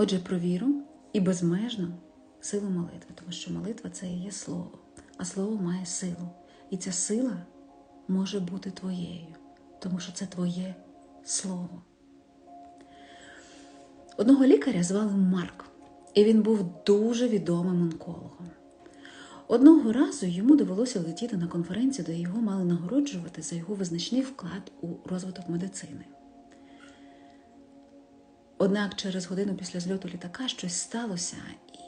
Отже, про віру і безмежну силу молитви, тому що молитва це і є слово, а слово має силу. І ця сила може бути твоєю, тому що це твоє слово. Одного лікаря звали Марк, і він був дуже відомим онкологом. Одного разу йому довелося летіти на конференцію, де його мали нагороджувати за його визначний вклад у розвиток медицини. Однак через годину після зльоту літака щось сталося, і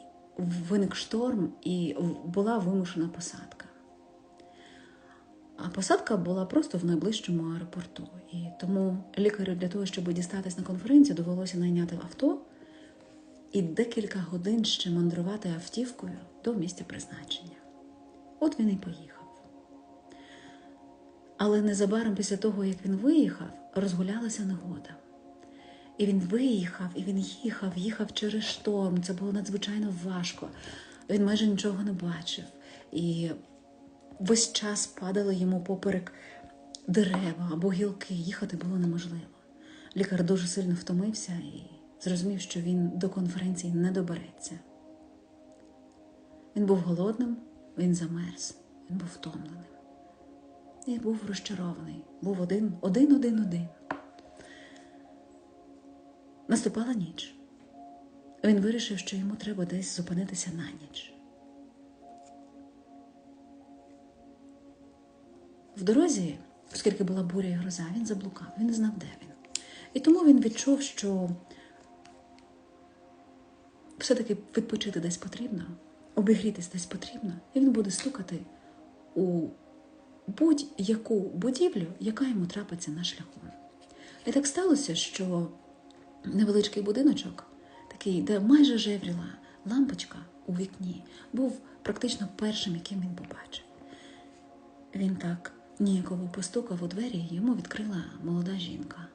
виник шторм, і була вимушена посадка. А посадка була просто в найближчому аеропорту. І тому лікарю для того, щоб дістатись на конференцію, довелося найняти авто і декілька годин ще мандрувати автівкою до місця призначення. От він і поїхав. Але незабаром після того, як він виїхав, розгулялася негода. І він виїхав, і він їхав, їхав через шторм. Це було надзвичайно важко. Він майже нічого не бачив. І весь час падали йому поперек дерева або гілки. Їхати було неможливо. Лікар дуже сильно втомився і зрозумів, що він до конференції не добереться. Він був голодним, він замерз, він був втомленим. І був розчарований. Був один, один, один, один. Наступала ніч. Він вирішив, що йому треба десь зупинитися на ніч. В дорозі, оскільки була буря і гроза, він заблукав, він не знав, де він. І тому він відчув, що все-таки відпочити десь потрібно, обігрітись десь потрібно, і він буде стукати у будь-яку будівлю, яка йому трапиться на шляху. І так сталося, що невеличкий будиночок, такий, де майже жевріла лампочка у вікні, був практично першим, яким він побачив. Він так ніяково постукав у двері, і йому відкрила молода жінка.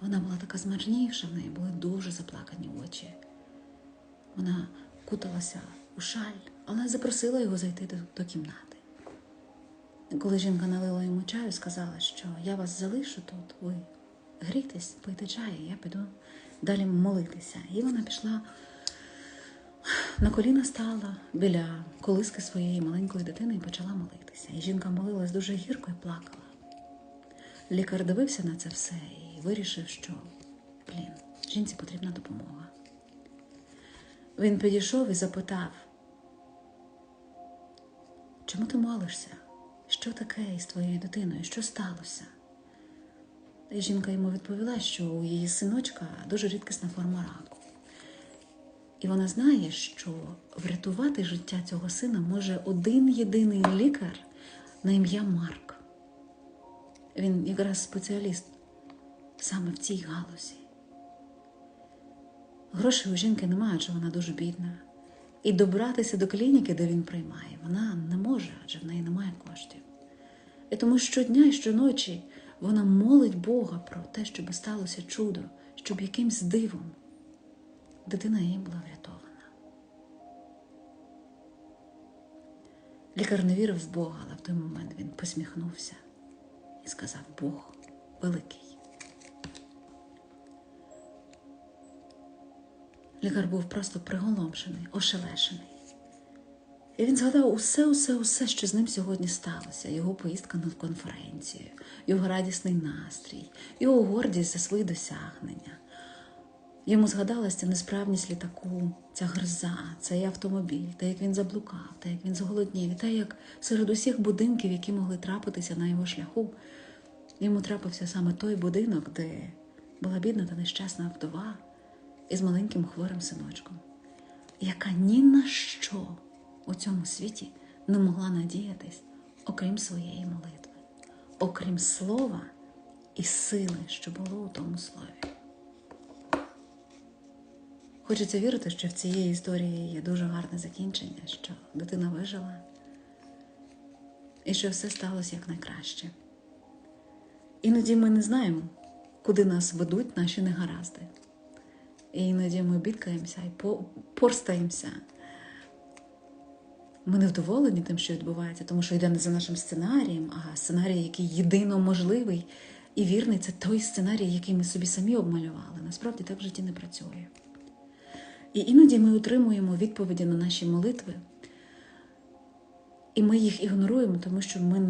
Вона була така змарнівша, в неї були дуже заплакані очі. Вона куталася у шаль, але запросила його зайти до, до кімнати. Коли жінка налила йому чаю, сказала, що я вас залишу тут, ви грійтесь, пийте чаю, я піду далі молитися. І вона пішла на коліна стала біля колиски своєї маленької дитини і почала молитися. І жінка молилась дуже гірко і плакала. Лікар дивився на це все і вирішив, що, блін, жінці потрібна допомога. Він підійшов і запитав, чому ти молишся? Що таке із твоєю дитиною? Що сталося? Жінка йому відповіла, що у її синочка дуже рідкісна форма раку. І вона знає, що врятувати життя цього сина може один єдиний лікар на ім'я Марк. Він якраз спеціаліст саме в цій галузі. Грошей у жінки немає, адже вона дуже бідна. І добратися до клініки, де він приймає, вона не може, адже в неї немає коштів. І тому щодня і щоночі вона молить Бога про те, щоб сталося чудо, щоб якимсь дивом дитина її була врятована. Лікар не вірив в Бога, але в той момент він посміхнувся і сказав: Бог великий. Лікар був просто приголомшений, ошелешений. І він згадав усе, усе, усе, що з ним сьогодні сталося: його поїздка на конференцію, його радісний настрій, його гордість за свої досягнення. Йому згадалася несправність літаку, ця гроза, цей автомобіль, те, як він заблукав, те, як він зголоднів, і те, як серед усіх будинків, які могли трапитися на його шляху, йому трапився саме той будинок, де була бідна та нещасна вдова із маленьким хворим синочком, яка ні на що у цьому світі не могла надіятись, окрім своєї молитви, окрім слова і сили, що було у тому слові. Хочеться вірити, що в цієї історії є дуже гарне закінчення, що дитина вижила і що все сталося якнайкраще. Іноді ми не знаємо, куди нас ведуть наші негаразди. І іноді ми бідкаємося і порстаємося. Ми невдоволені тим, що відбувається, тому що йде не за нашим сценарієм, а сценарій, який єдино можливий і вірний, це той сценарій, який ми собі самі обмалювали. Насправді так в житті не працює. І іноді ми отримуємо відповіді на наші молитви, і ми їх ігноруємо, тому що ми